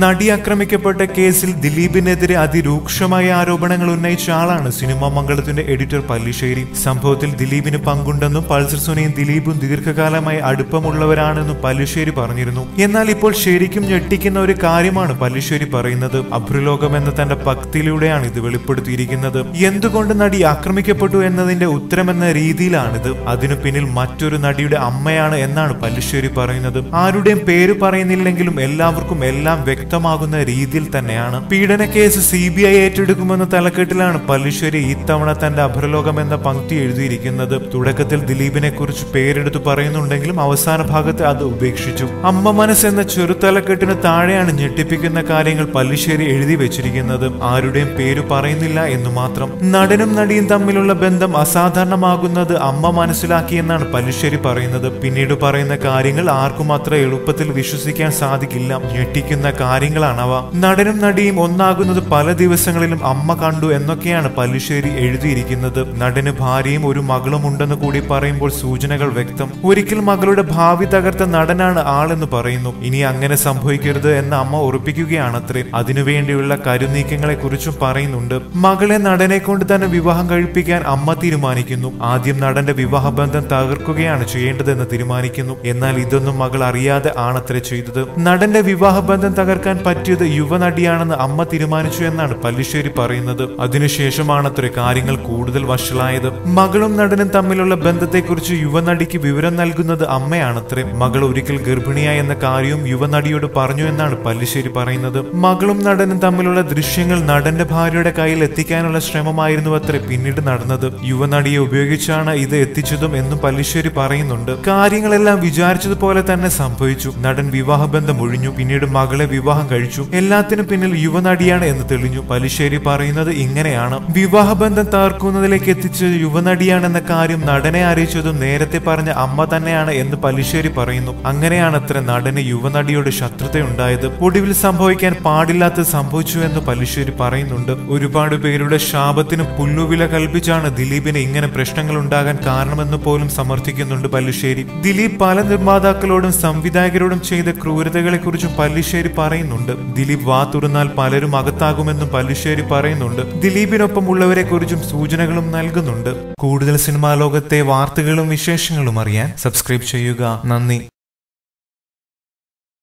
നടി ആക്രമിക്കപ്പെട്ട കേസിൽ ദിലീപിനെതിരെ അതിരൂക്ഷമായ ആരോപണങ്ങൾ ഉന്നയിച്ച ആളാണ് സിനിമാ മംഗളത്തിന്റെ എഡിറ്റർ പല്ലിശ്ശേരി സംഭവത്തിൽ ദിലീപിന് പങ്കുണ്ടെന്നും പൾസർ സുനയും ദിലീപും ദീർഘകാലമായി അടുപ്പമുള്ളവരാണെന്നും പല്ലിശ്ശേരി പറഞ്ഞിരുന്നു. എന്നാൽ ഇപ്പോൾ ശരിക്കും ഞെട്ടിക്കുന്ന ഒരു കാര്യമാണ് പല്ലിശ്ശേരി പറയുന്നത്. അഭ്രലോകം എന്ന തന്റെ ഭക്തിയിലൂടെയാണ് ഇത് വെളിപ്പെടുത്തിയിരിക്കുന്നത്. എന്തുകൊണ്ട് നടി ആക്രമിക്കപ്പെട്ടു എന്നതിന്റെ ഉത്തരമെന്ന രീതിയിലാണിത്. അതിനു പിന്നിൽ മറ്റൊരു നടിയുടെ അമ്മയാണ് എന്നാണ് പല്ലിശ്ശേരി പറയുന്നത്. ആരുടെയും പേര് പറയുന്നില്ലെങ്കിലും എല്ലാവർക്കും എല്ലാം വ്യക്തമാകുന്ന രീതിയിൽ തന്നെയാണ്. പീഡന കേസ് സി ബി ഐ ഏറ്റെടുക്കുമെന്ന തലക്കെട്ടിലാണ് പല്ലിശ്ശേരി ഇത്തവണ തന്റെ അഭരലോകം എന്ന പങ്ക്തി എഴുതിയിരിക്കുന്നത്. തുടക്കത്തിൽ ദിലീപിനെ കുറിച്ച് പേരെടുത്ത് പറയുന്നുണ്ടെങ്കിലും അവസാന ഭാഗത്ത് അത് ഉപേക്ഷിച്ചു. അമ്മ മനസ് എന്ന ചെറുതലക്കെട്ടിന് താഴെയാണ് ഞെട്ടിപ്പിക്കുന്ന കാര്യങ്ങൾ പല്ലിശ്ശേരി എഴുതി വെച്ചിരിക്കുന്നത്. ആരുടെയും പേര് പറയുന്നില്ല എന്ന് മാത്രം. നടനും നടിയും തമ്മിലുള്ള ബന്ധം അസാധാരണമാകുന്നത് അമ്മ മനസ്സിലാക്കിയെന്നാണ് പല്ലിശ്ശേരി പറയുന്നത്. പിന്നീട് പറയുന്ന കാര്യങ്ങൾ ആർക്കും അത്ര എളുപ്പത്തിൽ വിശ്വസിക്കാൻ സാധിക്കില്ല. ഞെട്ടിക്കുന്ന കാര്യങ്ങളാണവ. നടനും നടിയും ഒന്നാകുന്നത് പല ദിവസങ്ങളിലും അമ്മ കണ്ടു എന്നൊക്കെയാണ് പല്ലുശ്ശേരി എഴുതിയിരിക്കുന്നത്. നടന് ഭാര്യയും ഒരു മകളും ഉണ്ടെന്ന് കൂടി പറയുമ്പോൾ സൂചനകൾ വ്യക്തം. ഒരിക്കൽ മകളുടെ ഭാവി തകർത്ത നടനാണ് ആളെന്ന് പറയുന്നു. ഇനി അങ്ങനെ സംഭവിക്കരുത് എന്ന് അമ്മ ഉറപ്പിക്കുകയാണത്രേ. അതിനുവേണ്ടിയുള്ള കരുനീക്കങ്ങളെ കുറിച്ചും പറയുന്നുണ്ട്. മകളെ നടനെ കൊണ്ട് തന്നെ വിവാഹം കഴിപ്പിക്കാൻ അമ്മ തീരുമാനിക്കുന്നു. ആദ്യം നടന്റെ വിവാഹബന്ധം തകർക്കുകയാണ് ചെയ്യേണ്ടതെന്ന് തീരുമാനിക്കുന്നു. എന്നാൽ ഇതൊന്നും മകൾ അറിയാതെ ആണത്രേ ചെയ്തത്. നടന്റെ വിവാഹബന്ധം തകർക്കാൻ പറ്റിയത് യുവനടിയാണെന്ന് അമ്മ തീരുമാനിച്ചു എന്നാണ് പല്ലിശ്ശേരി പറയുന്നത്. അതിനുശേഷമാണത്രേ കാര്യങ്ങൾ കൂടുതൽ വഷളായത്. മകളും നടനും തമ്മിലുള്ള ബന്ധത്തെക്കുറിച്ച് യുവനടിക്ക് വിവരം നൽകുന്നത് അമ്മയാണത്രേ. മകൾ ഒരിക്കൽ ഗർഭിണിയായി എന്ന കാര്യവും യുവനടിയോട് പറഞ്ഞു എന്നാണ് പല്ലിശ്ശേരി പറയുന്നത്. മകളും നടനും തമ്മിലുള്ള ദൃശ്യങ്ങൾ നടന്റെ ഭാര്യയുടെ കയ്യിൽ എത്തിക്കാനുള്ള ശ്രമമായിരുന്നു അത്രേ പിന്നീട് നടന്നത്. യുവനടിയെ ഉപയോഗിച്ചാണ് ഇത് എത്തിച്ചതും എന്നും പല്ലിശ്ശേരി പറയുന്നുണ്ട്. കാര്യങ്ങളെല്ലാം വിചാരിച്ചതുപോലെ തന്നെ സംഭവിച്ചു. നടൻ വിവാഹബന്ധം ഒഴിഞ്ഞു. പിന്നീട് മകളെ വിവാഹം കഴിച്ചു. എല്ലാത്തിനും പിന്നിൽ യുവനടിയാണ് എന്ന് തെളിഞ്ഞു. പലിശ്ശേരി പറയുന്നത് ഇങ്ങനെയാണ്. വിവാഹബന്ധം തകർക്കുന്നതിലേക്ക് എത്തിച്ച് യുവനടിയാണെന്ന കാര്യം നടനെ അറിയിച്ചതും നേരത്തെ പറഞ്ഞ അമ്മ തന്നെയാണ് എന്ന് പലിശ്ശേരി പറയുന്നു. അങ്ങനെയാണ് അത്ര നടന് യുവനടിയോട് ശത്രുതയുണ്ടായത്. ഒടുവിൽ സംഭവിക്കാൻ പാടില്ലാത്ത സംഭവിച്ചു എന്ന് പലിശ്ശേരി പറയുന്നുണ്ട്. ഒരുപാട് പേരുടെ ശാപത്തിന് പുല്ലുവില കൽപ്പിച്ചാണ് ദിലീപിന് ഇങ്ങനെ പ്രശ്നങ്ങൾ ഉണ്ടാകാൻ കാരണമെന്ന് പോലും സമർത്ഥിക്കുന്നുണ്ട് പല്ലിശ്ശേരി ദിലീപ് പല നിർമ്മാതാക്കളോടും സംവിധായകരോടും ചെയ്ത ക്രൂരതകളെ കുറിച്ചും പല്ലിശ്ശേരി പറയുന്നുണ്ട്. ദിലീപ് വാ തുറന്നാൽ പലരും അകത്താകുമെന്നും പല്ലുശ്ശേരി പറയുന്നുണ്ട്. ദിലീപിനൊപ്പം ഉള്ളവരെ കുറിച്ചും സൂചനകളും നൽകുന്നുണ്ട്. കൂടുതൽ സിനിമാ ലോകത്തെ വാർത്തകളും വിശേഷങ്ങളും അറിയാൻ സബ്സ്ക്രൈബ് ചെയ്യുക. നന്ദി.